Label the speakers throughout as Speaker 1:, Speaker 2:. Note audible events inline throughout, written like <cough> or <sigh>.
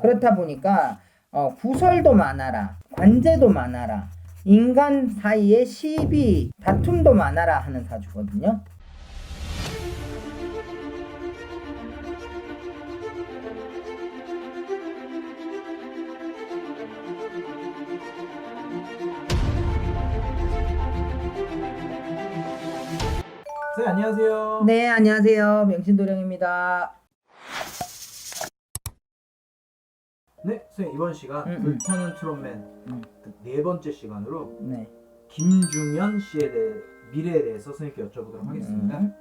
Speaker 1: 그렇다 보니까 어, 구설도 많아라, 관제도 많아라, 인간 사이에 시비, 다툼도 많아라 하는 사주거든요.
Speaker 2: 네 안녕하세요.
Speaker 1: 네, 안녕하세요. 명신도령입니다.
Speaker 2: 네, 선생님 이번 시간
Speaker 1: 음, 음.
Speaker 2: 불타는 트롯맨
Speaker 1: 음.
Speaker 2: 그네 번째 시간으로
Speaker 1: 네.
Speaker 2: 김중현 씨에 대해 미래에 대해서 선생님께 여쭤보도록 하겠습니다.
Speaker 1: 음.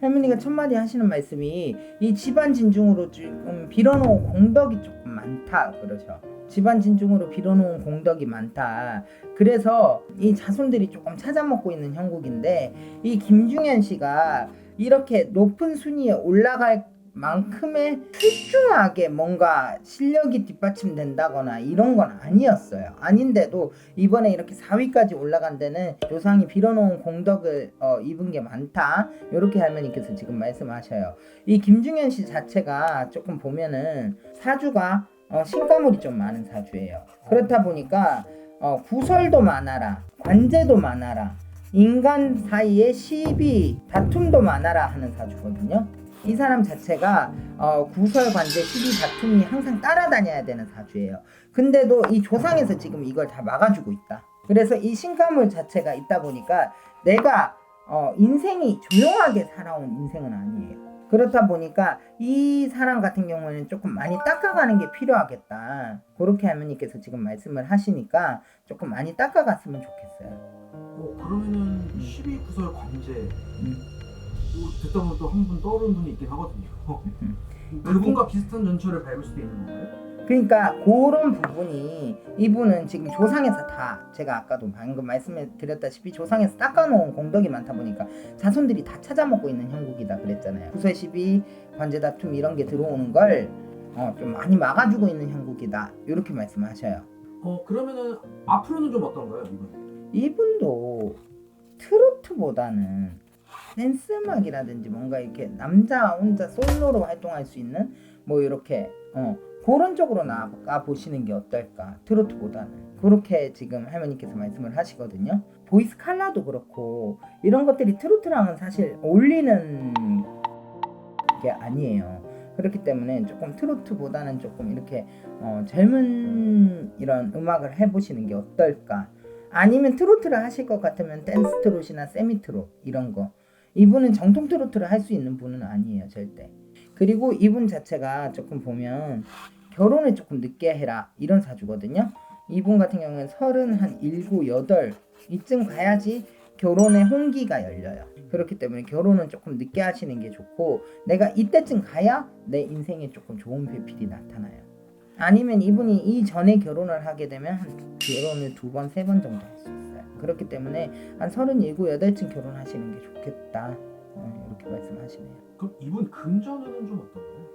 Speaker 1: 할머니가 첫 마디 하시는 말씀이 이 집안 진중으로 조금 빌어놓은 공덕이 조금 많다 그러죠. 집안 진중으로 빌어놓은 공덕이 많다. 그래서 이 자손들이 조금 찾아먹고 있는 형국인데 이 김중현 씨가 이렇게 높은 순위에 올라갈 만큼의 출중하게 뭔가 실력이 뒷받침된다거나 이런 건 아니었어요. 아닌데도 이번에 이렇게 4위까지 올라간 데는 조상이 빌어놓은 공덕을 어, 입은 게 많다. 이렇게 할머니께서 지금 말씀하셔요. 이 김중현 씨 자체가 조금 보면은 사주가 어, 신가물이 좀 많은 사주예요. 그렇다 보니까 어, 구설도 많아라, 관제도 많아라, 인간 사이에 시비, 다툼도 많아라 하는 사주거든요. 이 사람 자체가 어, 구설, 관제, 시비, 다툼이 항상 따라다녀야 되는 사주예요. 근데도 이 조상에서 지금 이걸 다 막아주고 있다. 그래서 이 신가물 자체가 있다 보니까 내가 어, 인생이 조용하게 살아온 인생은 아니에요. 그렇다 보니까 이 사람 같은 경우에는 조금 많이 닦아가는 게 필요하겠다. 그렇게 할머니께서 지금 말씀을 하시니까 조금 많이 닦아갔으면 좋겠어요.
Speaker 2: 어, 그러면은 12구설 관제
Speaker 1: 음.
Speaker 2: 뭐 듣다 보면 또 한 분 떠오르는 분이 있긴 하거든요.
Speaker 1: 음. <laughs>
Speaker 2: 그분과 비슷한 전철을 밟을 수도 있는 건가요?
Speaker 1: 그러니까 그런 부분이 이분은 지금 조상에서 다 제가 아까도 방금 말씀을 드렸다시피 조상에서 닦아놓은 공덕이 많다 보니까 자손들이 다 찾아먹고 있는 형국이다 그랬잖아요. 구설 시비, 관제 다툼 이런 게 들어오는 걸 어, 좀 많이 막아주고 있는 형국이다 이렇게 말씀하셔요.
Speaker 2: 어 그러면은 앞으로는 좀 어떤가요, 이분?
Speaker 1: 이분도 트로트보다는 댄스 음악이라든지 뭔가 이렇게 남자 혼자 솔로로 활동할 수 있는 뭐 이렇게 어 그런 쪽으로 나가 보시는 게 어떨까? 트로트보다는. 그렇게 지금 할머니께서 말씀을 하시거든요. 보이스 칼라도 그렇고 이런 것들이 트로트랑은 사실 어울리는 게 아니에요. 그렇기 때문에 조금 트로트보다는 조금 이렇게 어, 젊은 이런 음악을 해보시는 게 어떨까? 아니면 트로트를 하실 것 같으면 댄스 트롯이나 세미 트롯 이런 거. 이분은 정통 트로트를 할 수 있는 분은 아니에요 절대 그리고 이분 자체가 조금 보면 결혼을 조금 늦게 해라 이런 사주거든요 이분 같은 경우는 서른 한 일곱 여덟 이쯤 가야지 결혼의 홍기가 열려요 그렇기 때문에 결혼은 조금 늦게 하시는 게 좋고 내가 이때쯤 가야 내 인생에 조금 좋은 배필이 나타나요 아니면 이분이 이전에 결혼을 하게 되면 한 결혼을 두 번, 세 번 정도 할 수 있어요. 그렇기 때문에 한 서른일곱, 여덟쯤 결혼하시는 게 좋겠다. 어, 이렇게 말씀하시네요.
Speaker 2: 그럼 이분 금전운은 좀 어떤가요?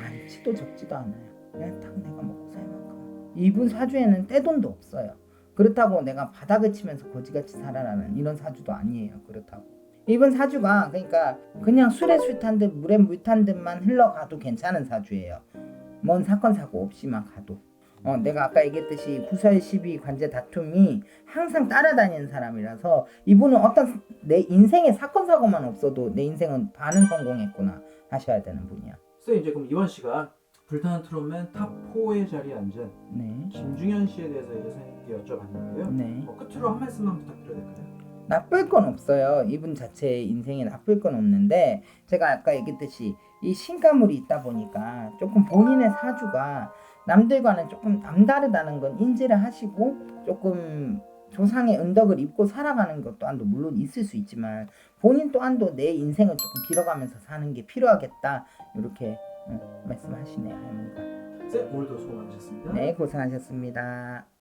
Speaker 1: 많지도 적지도 않아요. 그냥 딱 내가 먹고 살 만큼. 이분 사주에는 떼돈도 없어요. 그렇다고 내가 바닥을 치면서 거지같이 살아라는 이런 사주도 아니에요. 그렇다고. 이분 사주가 그러니까 그냥 술에 술 탄 듯 물에 물 탄 듯만 흘러가도 괜찮은 사주예요. 뭔 사건 사고 없이만 가도. 어, 내가 아까 얘기했듯이 구설 시비 관제 다툼이 항상 따라다니는 사람이라서 이분은 어떤 내 인생에 사건 사고만 없어도 내 인생은 반은 성공했구나 하셔야 되는 분이야.
Speaker 2: 선생님 이제 그럼 이번 시간 불타는 트롯맨 탑 4의 자리에 앉은
Speaker 1: 네.
Speaker 2: 김중현 씨에 대해서 이제 선생님께 여쭤봤는데요.
Speaker 1: 네.
Speaker 2: 뭐 끝으로 한 말씀만 부탁드려도 될까요?
Speaker 1: 나쁠 건 없어요. 이분 자체의 인생에 나쁠 건 없는데 제가 아까 얘기했듯이 이 신가물이 있다 보니까 조금 본인의 사주가 남들과는 조금 남다르다는 건 인지를 하시고 조금 조상의 은덕을 입고 살아가는 것 또한도 물론 있을 수 있지만 본인 또한도 내 인생을 조금 빌어가면서 사는 게 필요하겠다 이렇게 음, 말씀하시네요 할머니가.
Speaker 2: 네, 오늘도 수고 많으셨습니다.
Speaker 1: 네 고생하셨습니다.